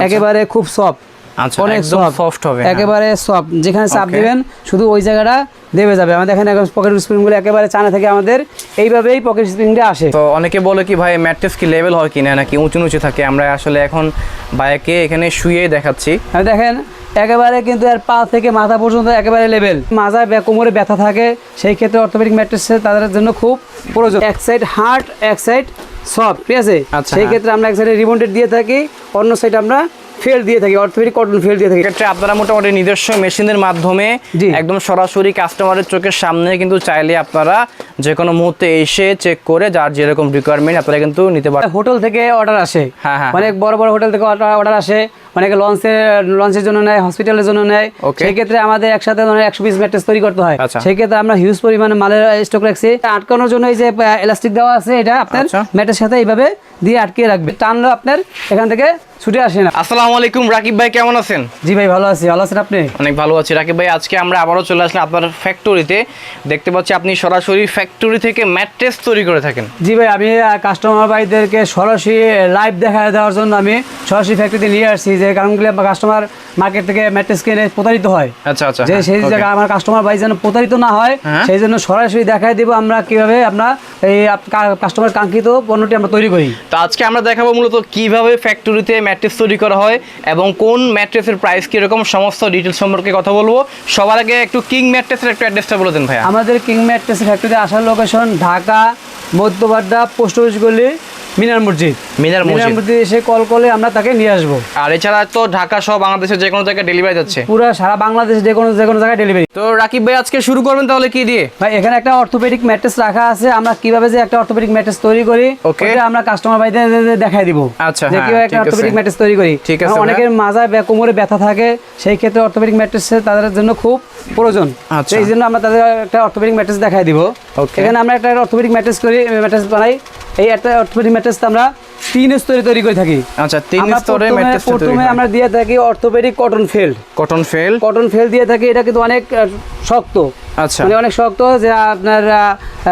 একেবারে খুব সফট আচ্ছা অনেক সফট হবে হ্যাঁ। একেবারে সফট যেখানে চাপ. দিবেন শুধু ওই জায়গাটা দেবে যাবে। আমাদের এখানে পকেট স্প্রিংগুলো একেবারে চানা থেকে আমাদের এইভাবেই পকেট স্প্রিংটা আসে। তো অনেকে বলে কি ভাই ম্যাট্রেস কি লেভেল হয় কিনা? নাকি উঁচু নিচু থাকে। আমরা আসলে এখন বাইকে এখানে শুয়ে দেখাচ্ছি। দেখেন একেবারে কিন্তু এর পা থেকে মাথা পর্যন্ত একেবারে লেভেল ব্যা- কোমরে ব্যথা থাকে সেই ক্ষেত্রে অর্থোপেডিক ম্যাট্রেস তাদের জন্য খুব প্রয়োজন। এক সাইড হার্ট এক সাইড সফট ঠিক আছে? আচ্ছা, সেই হ্যাঁ। ক্ষেত্রে আমরা এক সাইডে রিবন্ডেড দিয়ে থাকি অন্য সাইড আমরা ফেল দিয়ে থাকি অর্থোপেডিক কটন ফেল দিয়ে থাকি। ক্ষেত্রে আপনারা মোটামুটি নিজস্ব মেশিনের মাধ্যমে একদম সরাসরি কাস্টমারের চোখের সামনে কিন্তু চাইলে আপনারা যে কোনো মুহূর্তে এসে চেক করে যার যেরকম রিকোয়ারমেন্ট আপনারা কিন্তু নিতে পারেন হোটেল থেকে অর্ডার আসে। হ্যাঁ, হ্যাঁ, অনেক বড় বড় হোটেল থেকে অর্ডার আসে। অনেকে লঞ্চে লঞ্চের জন্য নেয় হসপিটালের জন্য নেয়. সেই ক্ষেত্রে আমাদের একসাথে ধরেন একশো পিস ম্যাট্রেস তৈরি করতে হয়। সেক্ষেত্রে সেই ক্ষেত্রে আমরা হিউজ পরিমাণে মালের স্টক রাখছি। আটকানোর জন্য এই যে এলাস্টিক দেওয়া আছে এটা আপনার আচ্ছা। ম্যাটের সাথে এইভাবে দিয়ে আটকে রাখবে। টানলো আপনার এখান থেকে ছুটে আসেন আসসালামু আলাইকুম রাকিব ভাই কেমন আছেন? জি ভাই ভালো আছি। ভালো আছেন আপনি? অনেক ভালো আছি। রাকিব ভাই আজকে আমরা আবারও চলে আসলাম আপনার ফ্যাক্টরিতে দেখতে পাচ্ছি আপনি সরাসরি ফ্যাক্টরি থেকে ম্যাট্রেস তৈরি করে থাকেন। জি ভাই আমি কাস্টমার ভাইদেরকে সরাসরি লাইভ দেখা দেওয়ার জন্য আমি সরাসরি ফ্যাক্টরিতে নিয়ে আসছি। যে কারণগুলো কাস্টমার মার্কেট থেকে ম্যাট্রেস কিনে প্রতারিত হয়। আচ্ছা আচ্ছা যে হ্যাঁ, সেই. জায়গায় আমার কাস্টমার ভাই যেন প্রতারিত না হয় হ্যাঁ। সেই জন্য সরাসরি দেখাই দিব আমরা কীভাবে আমরা এই কাস্টমার কাঙ্ক্ষিত পণ্যটি আমরা তৈরি করি। তো আজকে আমরা দেখাবো মূলত কীভাবে ফ্যাক্টরিতে ম্যাট্রেস তৈরি করা হয় এবং কোন ম্যাট্রেসের প্রাইস কীরকম, সমস্ত ডিটেলস সম্পর্কে কথা বলব। সবার আগে একটু কিং ম্যাট্রেসের একটু অ্যাড্রেসটা বলে দেন ভাই আমাদের কিং ম্যাট্রেস ফ্যাক্টরিতে আসার location Dhaka Madhyabadda post office গলি মিনার মসজিদ। মিনার মিনার মসজিদ মসজিদ এসে কল করলে আমরা তাকে নিয়ে আসব। আর এছাড়া তো ঢাকা সহ বাংলাদেশের যে কোনো জায়গায় ডেলিভারি যাচ্ছে। পুরো সারা বাংলাদেশ যে কোনো যে কোনো জায়গায় ডেলিভারি তো রাকিব ভাই আজকে শুরু করবেন তাহলে কি দিয়ে? ভাই এখানে একটা অর্থোপেডিক ম্যাট্রেস রাখা আছে। আমরা কীভাবে যে একটা অর্থোপেডিক ম্যাট্রেস তৈরি করি. ওটা আমরা কাস্টমার ভাইদের দেখাই দিব। আচ্ছা, যে হ্যাঁ, কীভাবে একটা। অর্থোপেডিক ম্যাট্রেস তৈরি করি। ঠিক আছে, অনেকের মাজায় ব্যা- কোমরে ব্যথা থাকে সেই ক্ষেত্রে অর্থোপেডিক ম্যাট্রেস তাদের জন্য খুব প্রয়োজন। আচ্ছা। এই জন্য আমরা তাদের একটা অর্থোপেডিক ম্যাট্রেস দেখাই দিব. এখানে আমরা একটা অর্থোপেডিক ম্যাট্রেস করি ম্যাট্রেস বানাই। এই একটা অর্থোপেডিক ম্যাট্রেস আমরা তিন স্তরে তৈরি করে থাকি। আচ্ছা তিন স্তরে ম্যাট্রেস প্রথমে আমরা দিয়ে থাকি orthopedic cotton felt cotton felt cotton felt দিয়ে থাকি এটা কিন্তু অনেক শক্ত। আচ্ছা। মানে অনেক শক্ত যে আপনার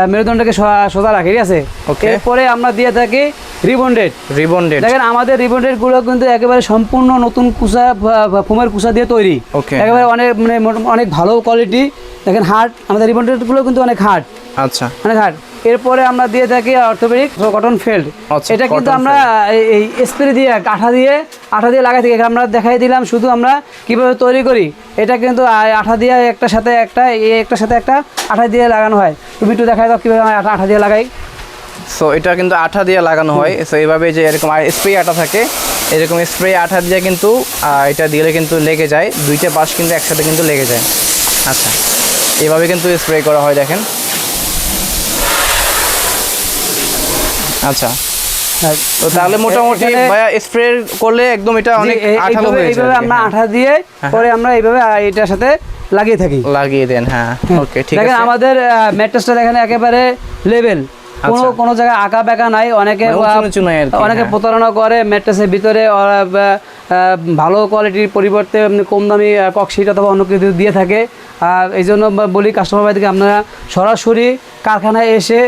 মেরুদণ্ডকে সোজা- রাখে ঠিক আছে? Okay. এরপরে আমরা দিয়ে থাকি রিবন্ডেড রিবন্ডেড দেখেন আমাদের রিবন্ডেডগুলো কিন্তু একেবারে সম্পূর্ণ নতুন কুসা ফোমের কুসা দিয়ে তৈরি। Okay. একেবারে অনেক মানে অনেক ভালো কোয়ালিটি দেখেন হার্ড আমাদের রিবন্ডেড কিন্তু অনেক হার্ড আচ্ছা। অনেক হার্ড এরপরে আমরা দিয়ে থাকি অর্থোপেডিক কটন ফেল্ড। আচ্ছা, এটা কিন্তু আমরা এই- স্প্রে দিয়ে আঠা দিয়ে আঠা দিয়ে লাগাই থাকি। আমরা দেখাই দিলাম শুধু আমরা কীভাবে তৈরি করি। এটা কিন্তু আঠা দিয়ে একটা সাথে একটা এই একটা সাথে একটা আঠা দিয়ে লাগানো হয়। তুমি একটু দেখাই দাও কীভাবে আঠা আঠা দিয়ে লাগাই। সো এটা কিন্তু আঠা দিয়ে লাগানো হয়। সো এইভাবে যে এরকম স্প্রে আঠা থাকে। এরকম স্প্রে আঠা দিয়ে কিন্তু এটা দিলে কিন্তু লেগে যায়। দুইটা পাশ কিন্তু একসাথে কিন্তু লেগে যায়। আচ্ছা। এভাবে কিন্তু স্প্রে করা হয় দেখেন। আচ্ছা। হ্যাঁ। তো তাহলে মোটামুটি ভাইয়া স্প্রে করলে একদম এটা অনেক আঠালো হয়ে যায় এইভাবে আমরা হ্যাঁ। আঠা দিয়ে পরে আমরা এইভাবে এটার সাথে লাগিয়ে থাকি। লাগিয়ে দেন হ্যাঁ। ওকে ঠিক দেখেন আছে। আমাদের ম্যাট্রেসটা দেখেন একেবারে লেভেল কোনো আচ্ছা। কোনো জায়গায় আঁকা বেঁকা নাই অনেকে মানে অনেকে হ্যাঁ। প্রতারণা করে ম্যাট্রেসের ভিতরে ভালো কোয়ালিটির পরিবর্তে কম দামি ককশিট অথবা অন্য কিছু দিয়ে থাকে। এই জন্য বলি কাস্টমার ভাইদেরকে আপনারা সরাসরি কারখানায় এসে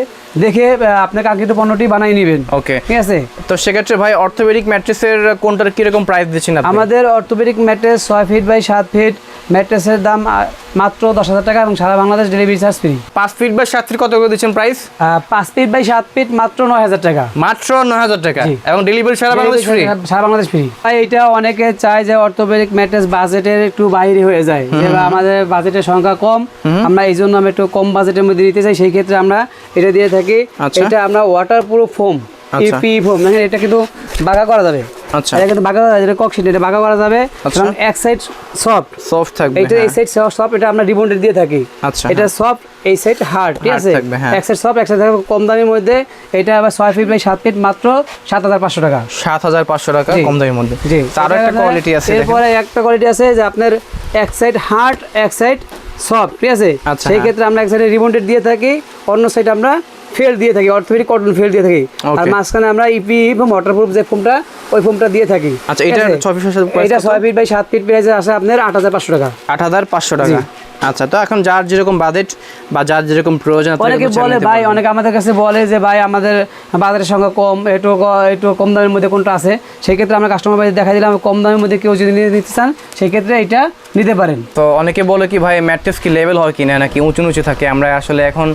দেখে আপনার কাঙ্ক্ষিত পণ্যটি বানিয়ে নেবেন। ওকে ঠিক আছে? তো সেক্ষেত্রে ভাই অর্থোপেডিক ম্যাট্রেসের কোনটার কীরকম প্রাইস দিচ্ছেন আপনি? আমাদের অর্থোপেডিক ম্যাট্রেস ছয় ফিট বাই সাত ফিট ম্যাট্রেসের দাম মাত্র দশ হাজার টাকা এবং সারা বাংলাদেশ ডেলিভারি চার্জ ফ্রি পাঁচ ফিট বা সাত ফিট কত করে দিচ্ছেন প্রাইস পাঁচ ফিট বাই সাত ফিট মাত্র নয় হাজার টাকা। মাত্র নয় হাজার টাকা? এবং ডেলিভারি সারা বাংলাদেশ ফ্রি সারা বাংলাদেশ ফ্রি ভাই এটা অনেকে চায় যে অর্থোপেডিক ম্যাট্রেস বাজেটের একটু বাইরে হয়ে যায়। যে আমাদের বাজেটের সংখ্যা কম আমরা এই জন্য আমরা একটু কম বাজেটের মধ্যে দিতে চাই সেই ক্ষেত্রে আমরা এটা দিয়ে থাকি আচ্ছা। এটা আমরা water proof foam. E P foam মানে এটা কিন্তু বাগা করা যাবে। আচ্ছা। এটা কিন্তু বাগা করা যাবে ককশিট এটা বাগা করা যাবে। আচ্ছা। এবং এক সাইড সফট সফট থাকবে এইটা এই হ্যাঁ। সাইড সফট এটা আমরা রিবন্ডেড দিয়ে থাকি। আচ্ছা, এটা সফট এই সাইড হার্ড ঠিক আছে? হ্যাঁ। এক সাইড সফট এক সাইড কম দামের মধ্যে। এটা আবার ছয় ফিট বাই সাত ফিট মাত্র সাত হাজার পাঁচশো টাকা। সাত হাজার পাঁচশো টাকা কম দামের মধ্যে। জি। তো আরও একটা কোয়ালিটি আছে এরপরে একটা কোয়ালিটি আছে যে আপনার এক সাইড হার্ড এক সাইড সফট ঠিক আছে? আচ্ছা, সেই হ্যাঁ। ক্ষেত্রে আমরা এক সাইডে রিবন্ডেড দিয়ে থাকি অন্য সাইড আমরা ফেল দিয়ে থাকি অর্থোপেডিক কটন ফেল দিয়ে থাকি আর. মাঝখানে আমরা ইপি এবং ওয়াটারপ্রুফ যে ফোমটা ওই ফোমটা দিয়ে থাকি আচ্ছা, এটা আছে? ছয় ফিট এটা কত? ছয় ফিট বাই সাত ফিট প্রাইস আছে আপনার আট হাজার পাঁচশো টাকা আট হাজার পাঁচশো টাকা আচ্ছা তো এখন যার যেরকম বাজেট বা যার যেরকম প্রয়োজন অনেকে বলে ভাই অনেকে আমাদের কাছে বলে যে ভাই আমাদের বাজারের সঙ্গে কম একটু একটু কম দামের মধ্যে কোনটা আছে? সেই ক্ষেত্রে আমরা কাস্টমার ভাই দেখা দিলাম কম দামের মধ্যে কেউ যদি নিতে নিতে চান সেই ক্ষেত্রে এটা নিতে পারেন। তো অনেকে বলে কি ভাই ম্যাট্রেস কি লেভেল হয় কিনা নাকি উঁচু নিচু থাকে? আমরা আসলে এখন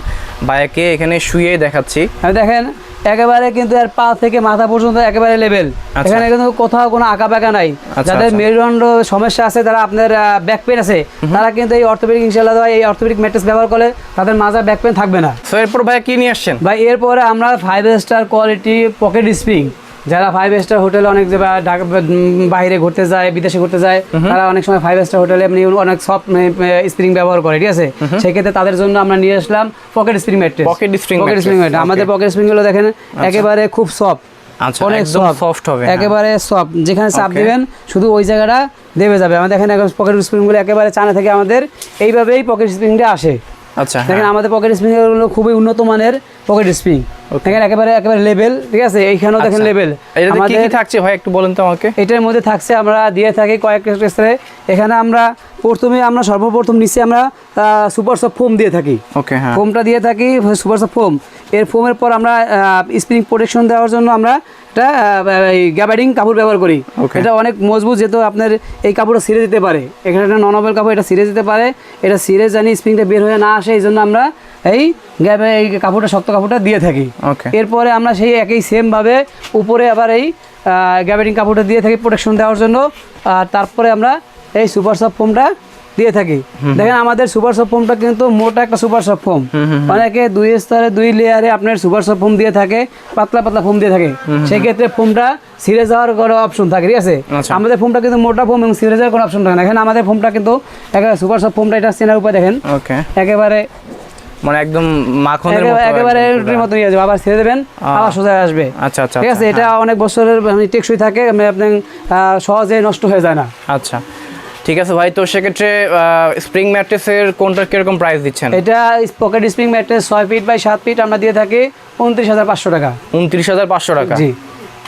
বাইকে এখানে শুয়ে দেখাচ্ছি। দেখেন একেবারে কিন্তু এর পা থেকে মাথা পর্যন্ত একেবারে লেভেল আচ্ছা। এখানে কিন্তু কোথাও কোনো আঁকা বাঁকা নাই। আচ্ছা, যাদের আচ্ছা। মেরুদণ্ড সমস্যা আছে যারা আপনার ব্যাক পেন আছে তারা কিন্তু এই অর্থোপেডিক ইনশাল্লাহ এই অর্থোপেডিক ম্যাট্রেস ব্যবহার করলে তাদের মাজা ব্যাক পেন থাকবে না। এরপর ভাই কি নিয়ে আসছেন? ভাই এরপরে আমরা five star quality pocket spring যারা ফাইভ স্টার হোটেলে অনেক ঢাকা বাইরে ঘুরতে যায় বিদেশে ঘুরতে যায় তারা অনেক সময় ফাইভ স্টার হোটেলে এমনি অনেক সফট স্প্রিং ব্যবহার করে ঠিক আছে? সেক্ষেত্রে তাদের জন্য আমরা নিয়ে আসলাম pocket spring mattress Pocket spring pocket spring mattress আমাদের পকেট স্প্রিংগুলো দেখেন একেবারে খুব সফট আচ্ছা অনেক সফট হবে হ্যাঁ। একেবারে সফট যেখানে চাপ. দিবেন শুধু ওই জায়গাটা দেবে যাবে। আমাদের এখানে পকেট স্প্রিংগুলো একেবারে চানা থেকে আমাদের এইভাবেই পকেট স্প্রিংটা আসে। আচ্ছা দেখেন হ্যাঁ। আমাদের পকেট স্প্রিংগুলো খুবই উন্নত মানের পকেট স্প্রিং দেখেন একেবারে একেবারে লেভেল ঠিক আছে? এইখানেও দেখেন আচ্ছা। লেভেল আমাদের কি থাকছে ভাই একটু বলেন তো আমাকে? এটার মধ্যে থাকছে আমরা দিয়ে থাকি কয়েকটা ক্ষেত্রে এখানে আমরা প্রথমে আমরা সর্বপ্রথম নিচে আমরা সুপার সফট ফোম দিয়ে থাকি। ওকে হ্যাঁ। ফোমটা দিয়ে থাকি সুপার সফট ফোম এর ফোমের পর আমরা স্প্রিং প্রোটেকশন দেওয়ার জন্য আমরা একটা গ্যাবারিং কাপড় ব্যবহার করি। এটা অনেক মজবুত যেহেতু আপনার এই কাপড়টা ছিঁড়ে দিতে পারে। এখানে একটা ননবেল কাপড় এটা ছিঁড়ে যেতে পারে। এটা ছিঁড়ে জানি স্প্রিংটা বের হয়ে না আসে এই জন্য আমরা এই গ্যাবে এই কাপড়টা শক্ত কাপড়টা দিয়ে থাকি। এরপরে আমরা সেই একই সেমভাবে উপরে আবার এই গ্যাবেটিং কাপড়টা দিয়ে থাকি প্রোটেকশন দেওয়ার জন্য। আর তারপরে আমরা এই সুপার সফট ফোমটা দিয়ে থাকি। দেখেন আমাদের সুপার সফট ফোমটা কিন্তু মোটা একটা সুপার সফট ফোম। অনেকে দুই স্তরে দুই লেয়ারে আপনার সুপার সফট ফোম দিয়ে থাকে পাতলা পাতলা ফোম দিয়ে থাকে। সেই ক্ষেত্রে ফোমটা সিরে যাওয়ার কোনো অপশন থাকে ঠিক আছে? আচ্ছা। আমাদের ফোমটা কিন্তু মোটা ফোম এবং সিরে যাওয়ার কোনো অপশন থাকে না। এখানে আমাদের ফোমটা কিন্তু একেবারে সুপার সফট ফোমটা এটা চেনার উপরে দেখেন। একেবারে মানে একদম মাখনের মতো একেবারে- রুটির মতো নিয়ে যাবে। আবার ছেড়ে দেবেন আবার সোজা আসবে। আচ্ছা আচ্ছা ঠিক আছে? আচ্ছা, এটা অনেক বছরের মানে টেকসই থাকে মানে আপনি সহজে নষ্ট হয়ে যায় না। আচ্ছা। ঠিক আছে ভাই তো সেক্ষেত্রে স্প্রিং ম্যাট্রেসের কোনটা কীরকম প্রাইস দিচ্ছেন? এটা পকেট স্প্রিং ম্যাট্রেস ছয় ফিট বাই সাত ফিট আমরা দিয়ে থাকি উনত্রিশ হাজার পাঁচশো টাকা। উনত্রিশ হাজার পাঁচশো টাকা? জি।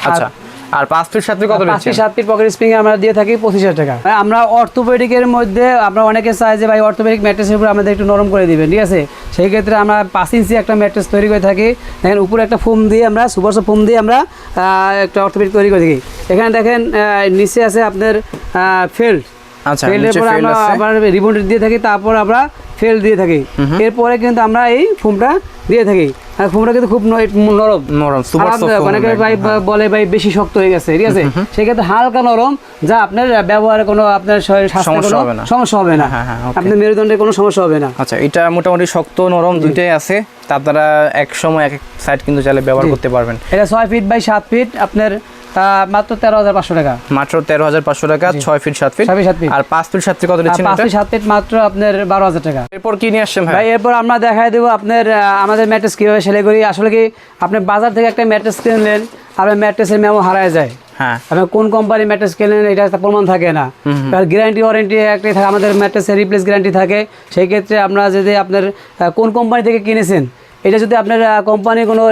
আচ্ছা। আর পাঁচ ফিট সাত ফিট কত পাঁচ ফিট সাত ফিট পকেট স্প্রিং আমরা দিয়ে থাকি পঁচিশ হাজার টাকা। আমরা অর্থোপেডিকের মধ্যে আমরা অনেকে চাই যে ভাই অর্থোপেডিক ম্যাট্রেসের উপর আমাদের একটু নরম করে দিবেন ঠিক আছে? সেই ক্ষেত্রে আমরা পাঁচ ইঞ্চি একটা ম্যাট্রেস তৈরি করে থাকি। দেখেন উপরে একটা ফোম দিয়ে আমরা সুপার ফোম দিয়ে আমরা একটা অর্থোপেডিক তৈরি করে থাকি। এখানে দেখেন নিচে আছে আপনার ফেল্ড আচ্ছা পরে আমরা আবার রিবন দিয়ে থাকি তারপর আমরা ফেল দিয়ে থাকি। এরপরে কিন্তু আমরা এই ফোমটা দিয়ে থাকি। আর ফোমটা কিন্তু খুব নরম। নরম সুপার অনেকে ভাই বলে ভাই বেশি শক্ত হয়ে গেছে ঠিক আছে? সেক্ষেত্রে হালকা নরম যা আপনার ব্যবহারে কোনো আপনার সমস্যা হবে না। সমস্যা হবে না। হ্যাঁ, হ্যাঁ, আপনার মেরুদণ্ডের কোনো সমস্যা হবে না। আচ্ছা এটা মোটামুটি শক্ত নরম দুইটাই আছে। আপনারা এক সময় এক এক সাইড কিন্তু চাইলে ব্যবহার করতে পারবেন। এটা ছয় ফিট বাই সাত ফিট আপনার মাত্র তেরো হাজার পাঁচশো টাকা। মাত্র তেরো হাজার পাঁচশো টাকা ছয় ফিট সাত ফিট। সাত ফিট। আর পাঁচ ফিট সাত ফিট কত দিচ্ছেন পাঁচ ফিট সাত ফিট মাত্র আপনার বারো হাজার টাকা। এরপর কি নিয়ে আসছেন ভাই? এরপর আমরা দেখাই দেবো আপনার আমাদের ম্যাট্রেস কীভাবে সেলাই করি। আসলে কি আপনি বাজার থেকে একটা ম্যাট্রেস কিনলেন আপনার ম্যাট্রেসের মেমো হারায় যায়। হ্যাঁ। কোন কোম্পানির ম্যাট্রেস কিনলেন এটা প্রমাণ থাকে না। আর গ্যারান্টি ওয়ারেন্টি একটাই থাকে আমাদের ম্যাট্রেসের রিপ্লেস গ্যারান্টি থাকে। সেই ক্ষেত্রে আমরা যদি আপনার কোন কোম্পানি থেকে কিনেছেন এটা যদি আপনার কোম্পানির কোনো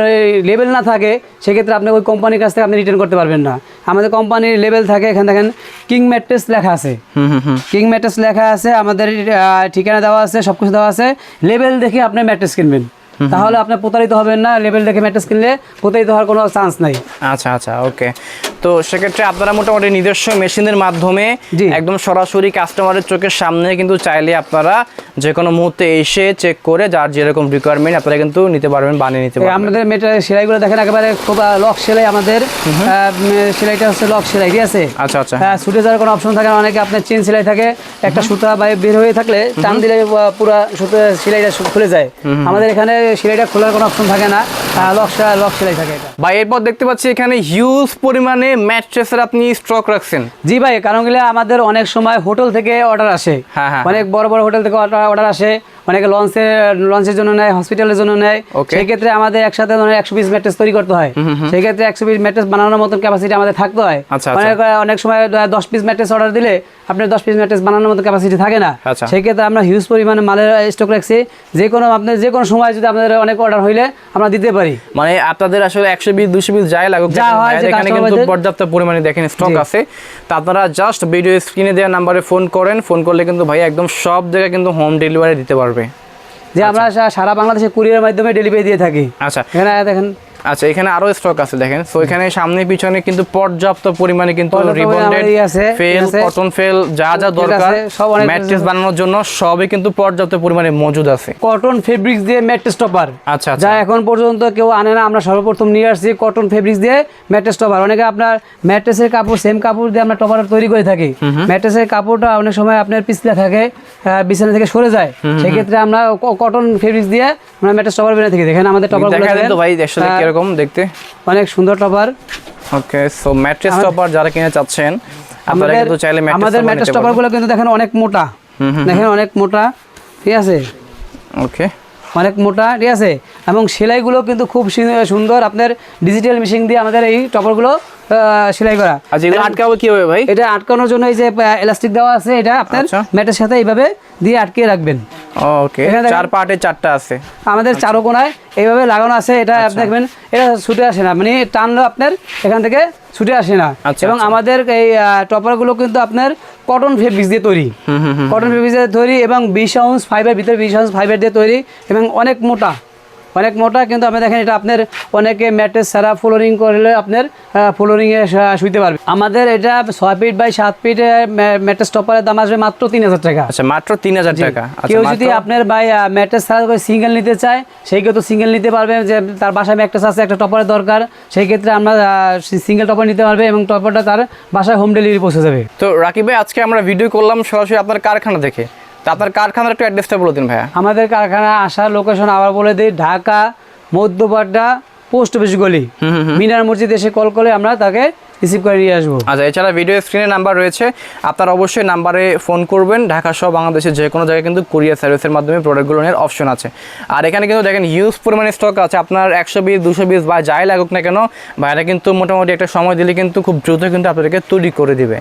লেভেল না থাকে সেক্ষেত্রে আপনি ওই কোম্পানির কাছ থেকে আপনি রিটার্ন করতে পারবেন না। আমাদের কোম্পানির লেভেল থাকে এখানে দেখেন কিং ম্যাট্রেস লেখা আছে। হুম হুম হুম। কিং ম্যাট্রেস লেখা আছে আমাদের ঠিকানা দেওয়া আছে সব কিছু দেওয়া আছে। লেভেল দেখে আপনি ম্যাট্রেস কিনবেন। তাহলে আপনি প্রতারিত হবেন না লেভেল দেখে ম্যাট্রেস কিনলে প্রতারিত হওয়ার কোনো চান্স নাই। আচ্ছা আচ্ছা ওকে তো সেক্ষেত্রে আপনারা মোটামুটি নিজস্ব মেশিনের মাধ্যমে একদম সরাসরি কাস্টমারের চোখের সামনে কিন্তু চাইলে আপনারা যে কোনো মুহূর্তে এসে চেক করে যার যেরকম রিকোয়ারমেন্ট আপনারা কিন্তু নিতে পারবেন বানিয়ে নিতে পারবেন। আমাদের মেটার সেলাইগুলো দেখেন একেবারে খুব লক সেলাই আমাদের। সেলাইটা হচ্ছে লক সেলাই ঠিক আছে? আচ্ছা আচ্ছা। হ্যাঁ ছুটে যাওয়ার কোনো অপশন থাকে না। অনেকে আপনার চেন সেলাই থাকে একটা সুতা বাইরে বের হয়ে থাকলে টান দিলে পুরো সুতো সেলাইটা খুলে যায়। আমাদের এখানে সেলাইটা খোলার কোনো অপশন থাকে না। থাকে এটা। ভাই এরপর দেখতে পাচ্ছি এখানে হিউজ পরিমাণে ম্যাট্রেসের আপনি স্টক রাখছেন। জি ভাই কারণ গেলে আমাদের অনেক সময় হোটেল থেকে অর্ডার আসে। হ্যাঁ, হ্যাঁ, অনেক বড় বড় হোটেল থেকে অর্ডার আসে। অনেকে লঞ্চে লঞ্চের জন্য নেয় হসপিটালের জন্য নেয়। Okay. সেই ক্ষেত্রে আমাদের একসাথে একশো পিস ম্যাট্রেস তৈরি করতে হয়। সেই ক্ষেত্রে একশো পিস ম্যাট্রেস বানানোর মতন ক্যাপাসিটি আমাদের থাকতে হয়। আচ্ছা, অনেক অনেক সময় দশ পিস ম্যাট্রেস অর্ডার দিলে আপনার দশ পিস ম্যাট্রেস বানানোর মতো ক্যাপাসিটি থাকে না। আচ্ছা। সেই ক্ষেত্রে আমরা হিউজ পরিমাণে মালের স্টক রাখছি। যে কোনো আপনার যে কোনো সময় যদি আপনাদের অনেক অর্ডার হইলে আমরা দিতে পারি। মানে আপনাদের আসলে একশো বিশ দুশো পিস যাই লাগুক যা হয় এখানে কিন্তু পর্যাপ্ত পরিমাণে দেখেন স্টক আছে। তা আপনারা জাস্ট ভিডিও স্ক্রিনে দেওয়া নাম্বারে ফোন করেন। ফোন করলে কিন্তু ভাই একদম সব জায়গায় কিন্তু হোম ডেলিভারি দিতে পারবে। যে আমরা সারা বাংলাদেশে কুরিয়ার মাধ্যমে ডেলিভারি দিয়ে থাকি। আচ্ছা। এখানে দেখেন আচ্ছা এখানে আরও স্টক আছে দেখেন। সো এখানে সামনে পিছনে কিন্তু পর্যাপ্ত পরিমাণে কিন্তু রিবন্ডেড ফেল কটন ফেল যা যা দরকার সব ম্যাট্রেস বানানোর জন্য সবই কিন্তু পর্যাপ্ত পরিমাণে মজুদ আছে। কটন ফেব্রিক্স দিয়ে ম্যাট্রেস টপার আচ্ছা যা আচ্ছা এখন পর্যন্ত কেউ আনে না আমরা সর্বপ্রথম নিয়ে আসছি কটন ফেব্রিক্স দিয়ে ম্যাট্রেস টপার অনেকে আপনার ম্যাট্রেসের কাপড় সেম কাপড় দিয়ে আমরা টপার তৈরি করে থাকি। ম্যাট্রেসের কাপড়টা অনেক সময় আপনার পিছলা থাকে বিছানা থেকে সরে যায়। সেক্ষেত্রে আমরা কটন ফেব্রিক্স দিয়ে আমরা ম্যাট্রেস টপার বেরিয়ে থাকি। দেখেন আমাদের টপার ভাই কীরকম দেখতে? অনেক সুন্দর topper okay so mattress topper যারা কিনে চাচ্ছেন আপনারা কিন্তু চাইলে ম্যাট্রেস আমাদের ম্যাট্রেস টপারগুলো কিন্তু দেখেন অনেক মোটা। দেখেন অনেক মোটা ঠিক আছে? ওকে অনেক মোটা ঠিক আছে? এবং সেলাইগুলো কিন্তু খুব সুন্দর আপনার ডিজিটাল মেশিন দিয়ে আমাদের এই টপারগুলো সেলাই করা। আচ্ছা এগুলো আটকাবো কি হবে ভাই? এটা আটকানোর জন্য এই যে এলাস্টিক দেওয়া আছে এটা আপনার আচ্ছা। ম্যাটের সাথে এইভাবে দিয়ে আটকে রাখবেন। ওকে চার পার্টে চারটা আছে। আমাদের চারো কোনায় এইভাবে লাগানো আছে এটা আচ্ছা। আপনি দেখবেন এটা ছুটে আসে না মানে টানলো আপনার এখান থেকে ছুটে আসে না। আচ্ছা, এবং আচ্ছা। আমাদের এই টপারগুলো কিন্তু আপনার কটন ফেব্রিক্স দিয়ে তৈরি। কটন ফেব্রিক্স দিয়ে তৈরি এবং বিশ আউন্স ফাইবার ভিতরে বিশ আউন্স ফাইবার দিয়ে তৈরি এবং অনেক মোটা। অনেক মোটা কিন্তু আপনি দেখেন এটা আপনার অনেকে ম্যাট্রেস ছাড়া ফ্লোরিং করলে আপনার ফ্লোরিংয়ে শুইতে পারবে। আমাদের এটা ছয় ফিট বাই সাত ফিট ম্যাট্রেস টপারের দাম আসবে মাত্র তিন হাজার টাকা। আচ্ছা মাত্র তিন হাজার টাকা। আচ্ছা কেউ যদি আপনার ভাই ম্যাট্রেস ছাড়া করে সিঙ্গেল নিতে চায় সেই কেউ তো সিঙ্গেল নিতে পারবে যে তার বাসায় ম্যাট্রেস আছে একটা টপারের দরকার সেই ক্ষেত্রে আমরা সিঙ্গেল টপার নিতে পারবে এবং টপারটা তার বাসায় হোম ডেলিভারি পৌঁছে যাবে। তো রাকিব ভাই আজকে আমরা ভিডিও করলাম সরাসরি আপনার কারখানা দেখে। আপনার কারখানার একটু অ্যাড্রেসটা বলে দিন ভাইয়া। আমাদের কারখানা আসার লোকেশন আবার বলে দিই ঢাকা মধ্যপাড্ডা পোস্ট অফিস গলি। মিনার মসজিদ এসে কল করে আমরা তাকে রিসিভ করে নিয়ে আসব। আচ্ছা এছাড়া ভিডিও স্ক্রিনে নাম্বার রয়েছে। আপনারা অবশ্যই নাম্বারে ফোন করবেন। ঢাকা সহ বাংলাদেশের যে কোনো জায়গায় কিন্তু কুরিয়ার সার্ভিসের মাধ্যমে প্রোডাক্টগুলো নেওয়ার অপশন আছে। আর এখানে কিন্তু দেখেন হিউজ পরিমাণে স্টক আছে। আপনার একশো বিশ দুশো বিশ বা যাই লাগুক না কেন ভাইরা কিন্তু মোটামুটি একটা সময় দিলে কিন্তু খুব দ্রুত কিন্তু আপনাদেরকে তৈরি করে দিবে।